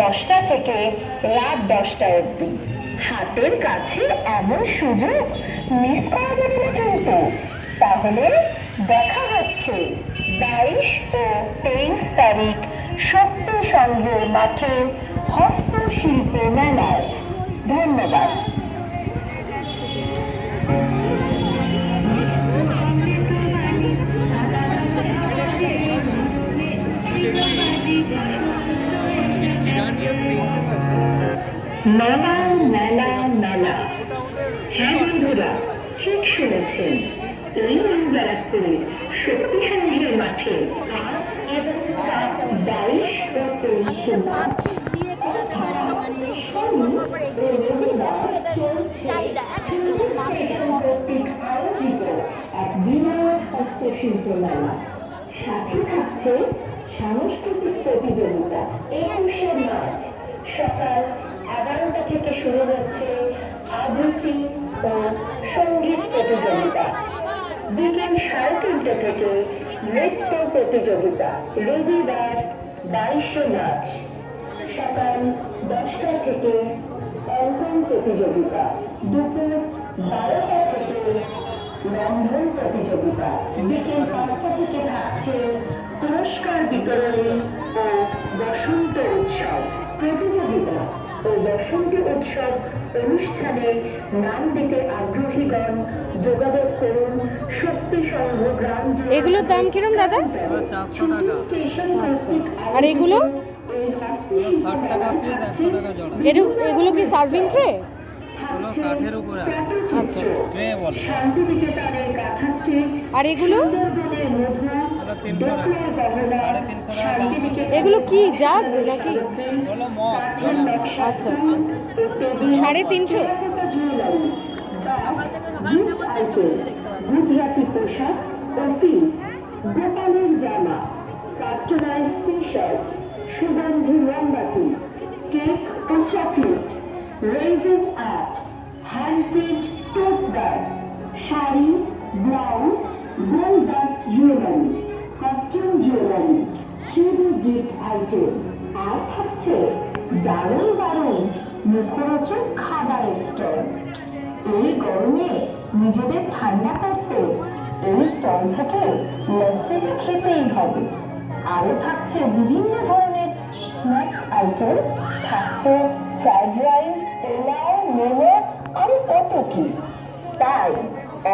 দশটা থেকে রাত দশটা অবধি। হাতের কাছে এমন সুযোগ মিস করা যাবে কিন্তু তাহলে দেখা হচ্ছে বাইশ ও তেইশ তারিখ শক্তি সংঘের মাঠে হস্তশিল্প মেলায়। ধন্যবাদ। মেলা মেলা মেলা হ্যাঁ বন্ধুরা ঠিক শুনেছেন এই ব্যারাকপুরে শক্তি সংঘের মাঠে আজ এবং বাইশ ও তেইশে মার্চ মানে এক হস্তশিল্প মেলা সাথে থাকছে সাংস্কৃতিক প্রতিযোগিতা। একুশে মার্চ সকাল এগারোটা থেকে শুরু হচ্ছে আবৃত্তি ও সংগীত প্রতিযোগিতা। বিকেল সাড়ে তিনটে থেকে নৃত্য প্রতিযোগিতা, রবিবার বাইশে মার্চ। সকাল দশটা থেকে অঙ্কন প্রতিযোগিতা, দুপুর বারোটা থেকে রন্ধন প্রতিযোগিতা। বিকেল পাঁচটা থেকে থাকছে পুরস্কার বিতরণী ও বসন্ত উৎসব প্রতিযোগিতা ও বসন্ত উৎসব অনুষ্ঠানে নাম দিতে আগ্রহীগণ যোগাযোগ করুন শক্তি সংঘ গ্রাম এগুলোর দাম কিরম দাদা? চারশো টাকা। আর এগুলো? ষাট টাকা পিস একশো টাকা জোড়া। এগুলো কি সার্ভিং ট্রে কাঠের উপরে আচ্ছা আচ্ছা। ট্রে বলে। আর এগুলো? সুন্দরবনের তিনশো টাকা সাড়ে তিনশো টাকা দাম এগুলো কি জাগ নাকি? মগ আচ্ছা আচ্ছা। সাড়ে তিনশো? পোশাক গোপালের জামা কাস্টমাইজ টি শার্ট সুগন্ধি মোমবাতি কেক ও chocolate resin art handmade tote bag sari blouse গোল আইটেম আর থাকছে দারুণ দারুণ মুখরোচক খাবারের স্টল। এই গরমে নিজেদের ঠান্ডা করতে এই স্টল থেকে লস্যিটা খেতেই হবে। আরও থাকছে বিভিন্ন ধরনের স্ন্যাক্স আইটেম থাকছে ফ্রাইড রাইস পোলাও, মোমো আরও কত কি। তাই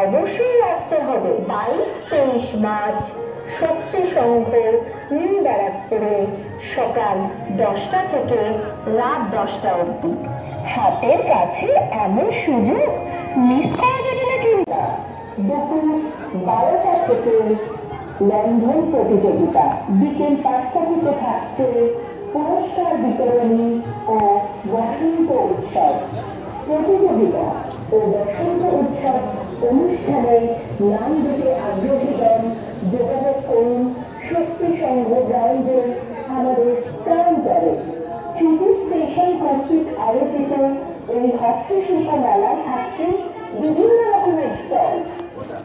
অবশ্যই আসতে হবে বাইশ তেইশ মার্চ শক্তি সংঘ নিউ ব্যারাকপুরে। সকাল দশটা থেকে রাত দশটা অবধি। হাতের কাছে এমন সুযোগ মিস করা যাবে না কিন্তু দুপুর বারোটা থেকে লঙ্ঘন প্রতিযোগিতা। বিকেল পাঁচটা থেকে থাকছে পুরস্কার বিতরণী ও বসন্ত উৎসব। প্রতিযোগিতা ও বসন্ত উৎসব অনুষ্ঠানে নাম দিতে আগ্রহীগণ যোগাযোগ করুন শক্তি সংঘ গ্রাউন্ডে আমাদের প্রান্তরে সিটি স্টেশন কর্তৃক আয়োজিত এই হস্তশিল্প মেলা থাকছে বিভিন্ন রকমের স্টল। থাকছে প্রতিটি